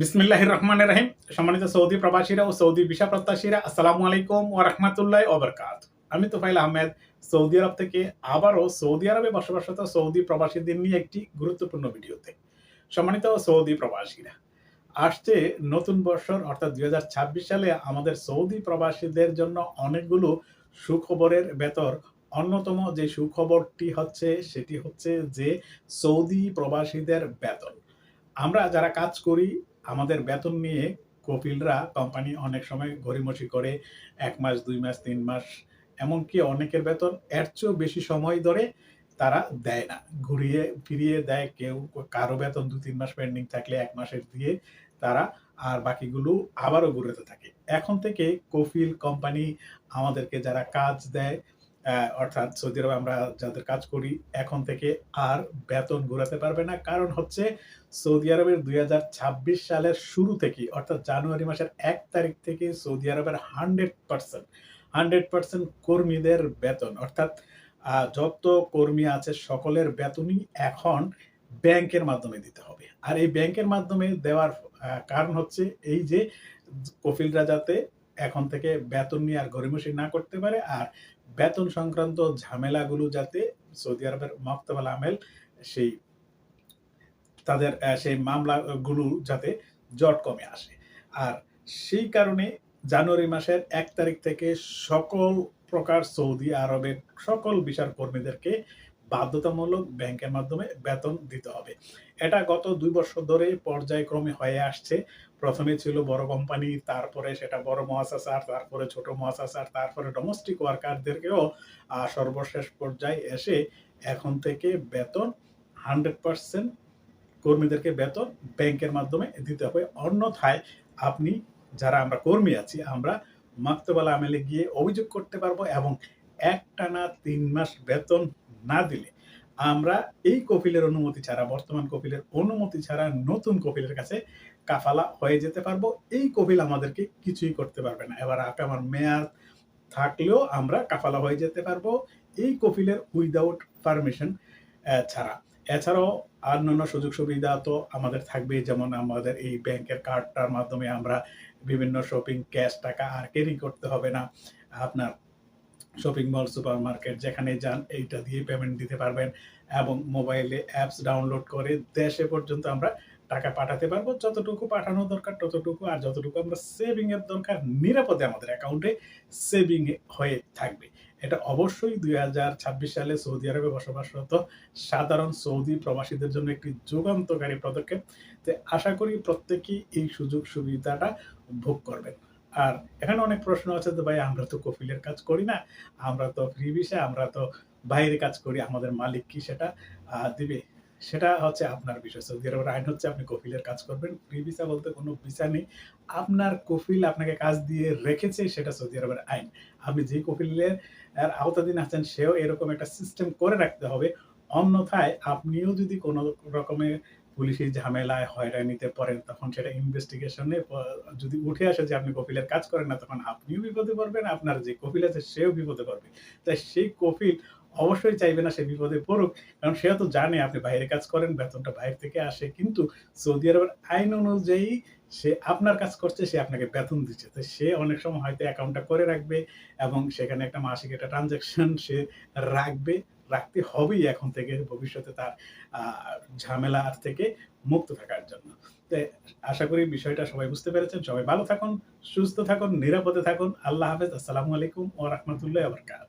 বিসমিল্লাহ রহমান রাহিম। সম্মানিত সৌদি প্রবাসীরা ও সৌদি ভিসা প্রত্যাশীরা, আসসালামু আলাইকুম ও রহমতুল্লাহ ওবরকাত আমি তোফাইল আহমেদ, সৌদি আরব থেকে আবারও সৌদি আরবে বসবাসরত সৌদি প্রবাসীদের নিয়ে একটি গুরুত্বপূর্ণ ভিডিওতে সম্মানিত সৌদি প্রবাসীরা। আসছে নতুন বছর, অর্থাৎ দুই হাজার ছাব্বিশ সালে আমাদের সৌদি প্রবাসীদের জন্য অনেকগুলো সুখবরের ভেতর অন্যতম যে সুখবরটি হচ্ছে, সেটি হচ্ছে যে সৌদি প্রবাসীদের বেতন। আমরা যারা কাজ করি আমাদের বেতন নিয়ে কপিলরা কোম্পানি অনেক সময় গড়িমসি করে, এক মাস, দুই মাস, তিন মাস, এমনকি অনেকের বেতন এর চেয়েও বেশি সময় ধরে তারা দেয় না। ঘুরিয়ে ফিরিয়ে দেয়, কেউ কারও বেতন দু, তিন মাস পেন্ডিং থাকলে এক মাসের দিয়ে তারা আর বাকিগুলো আবারও ঘুরেতে থাকে। এখন থেকে কফিল কোম্পানি আমাদেরকে যারা কাজ দেয় অর্থাৎ সৌদি আরবে আমরা যাদের কাজ করি, এখন থেকে আর বেতন ঘুরাতে পারবে না। কারণ হচ্ছে সৌদি আরবের দুই হাজার ছাব্বিশ সালের শুরু থেকে অর্থাৎ জানুয়ারি মাসের এক তারিখ থেকে সৌদি আরবের হান্ড্রেড পার্সেন্ট হান্ড্রেড পার্সেন্ট কর্মীদের বেতন। অর্থাৎ যত কর্মী আছে সকলের বেতনই এখন ব্যাংকের মাধ্যমে দিতে হবে। আর এই ব্যাংকের মাধ্যমে দেওয়ার কারণ হচ্ছে এই যে কফিলরা যাতে এখন থেকে বেতন নিয়ে আর গরিমসি না করতে পারে। আর বেতন সংক্রান্ত ঝামেলাগুলো যাতে সৌদি আরবের মক্তবাল আমেল সেই তাদের সেই মামলাগুলো যাতে জট কমে আসে। আর সেই কারণে জানুয়ারি মাসের এক তারিখ থেকে সকল প্রকার সৌদি আরবের সকল বিচার কর্মীদেরকে বাধ্যতামূলক ব্যাংকের মাধ্যমে বেতন দিতে হবে। এটা গত দুই বছর ধরে পর্যায়ক্রমে হয়ে আসছে। প্রথমে ছিল বড় কোম্পানি, তারপরে সেটা বড় মহাসাসার তারপরে ছোট মহাসাসার তারপরে ডোমেস্টিক ওয়ার্কারদেরকেও সর্বশেষ পর্যায়ে এসে এখন থেকে বেতন হান্ড্রেড পার্সেন্ট কর্মীদেরকে বেতন ব্যাংকের মাধ্যমে দিতে হবে। অন্যথায় আপনি, যারা আমরা কর্মী আছি, আমরা মাক্তবালা আমেলে গিয়ে অভিযোগ করতে পারব এবং একটানা তিন মাস বেতন না দিলে আমরা এই কপিলের অনুমতি ছাড়া, বর্তমান কপিলের অনুমতি ছাড়া নতুন কপিলের কাছে কাফালা হয়ে যেতে পারব। এই কপিল আমাদেরকে কিছুই করতে পারবে না। এবার আমার মেয়াদ থাকলেও আমরা কাফালা হয়ে যেতে পারব এই কপিলের উইদাউট পারমিশন ছাড়া। এছাড়াও অন্যান্য সুযোগ সুবিধা তো আমাদের থাকবে যেমন আমাদের এই ব্যাংকের কার্ডটার মাধ্যমে আমরা বিভিন্ন শপিং ক্যাশ টাকা আর ক্যারি করতে হবে না। আপনার শপিং মল সুপার মার্কেট যেখানে যান, এইটা দিয়ে পেমেন্ট দিতে পারবেন এবং মোবাইলে অ্যাপস ডাউনলোড করে দেশে পর্যন্ত আমরা টাকা পাঠাতে পারব। যতটুকু পাঠানো দরকার, ততটুকু আর যতটুকু আমরা সেভিং এর দরকার নিরাপদে আমাদের অ্যাকাউন্টে সেভিং হয়ে থাকবে। এটা অবশ্যই দুই হাজার ছাব্বিশ সালে সৌদি আরবে বসবাসরত সাধারণ সৌদি প্রবাসীদের জন্য একটি যুগান্তকারী পদক্ষেপ। তো আশা করি প্রত্যেকেই এই সুযোগ সুবিধাটা ভোগ করবেন। আর এখানে অনেক প্রশ্ন আছে যে ভাই, আমরা তো কফিলের কাজ করি না, আমরা তো ফ্রি ভিসা আমরা তো বাইরে কাজ করি, আমাদের মালিক কি সেটা? দিবে, সেটা হচ্ছে আপনার বিষয়। সৌদি আরবের আইন হচ্ছে আপনি কফিলের কাজ করবেন ফ্রি ভিসা বলতে কোনো ভিসা নেই। আপনার কফিল আপনাকে কাজ দিয়ে রেখেছে, সেটা সৌদি আরবের আইন। আপনি যে কফিলের আওতাধীন আছেন, সেও এরকম একটা সিস্টেম করে রাখতে হবে। অন্যথায় আপনিও যদি কোনো রকমের পুলিশের ঝামেলায় হয়রানিতে পড়েন, তখন সেটা ইনভেস্টিগেশনে যদি উঠে আসে যে আপনি কপিলের কাজ করেন না, তখন আপনিও বিপদে পড়বেন, আপনার যে কপিল আছে সেও বিপদে পড়বে। তাই সেই কপিল অবশ্যই চাইবে না সে বিপদে পড়ুক কারণ সেও তো জানে আপনি বাইরে কাজ করেন বেতনটা বাইরে থেকে আসে কিন্তু সৌদি আরবের আইন অনুযায়ী সে আপনার কাজ করছে সে আপনাকে বেতন দিচ্ছে। তো সে অনেক সময় হয়তো অ্যাকাউন্টটা করে রাখবে এবং সেখানে একটা মাসিক একটা ট্রানজ্যাকশন সে রাখবে রাখতে হবেই এখন থেকে ভবিষ্যতে তার আহ, ঝামেলার থেকে মুক্ত থাকার জন্য। তো আশা করি বিষয়টা সবাই বুঝতে পেরেছেন। সবাই ভালো থাকুন সুস্থ থাকুন নিরাপদে থাকুন। আল্লাহ হাফেজ। আসসালামু আলাইকুম ও রহমতুল্লাহ আবরকাত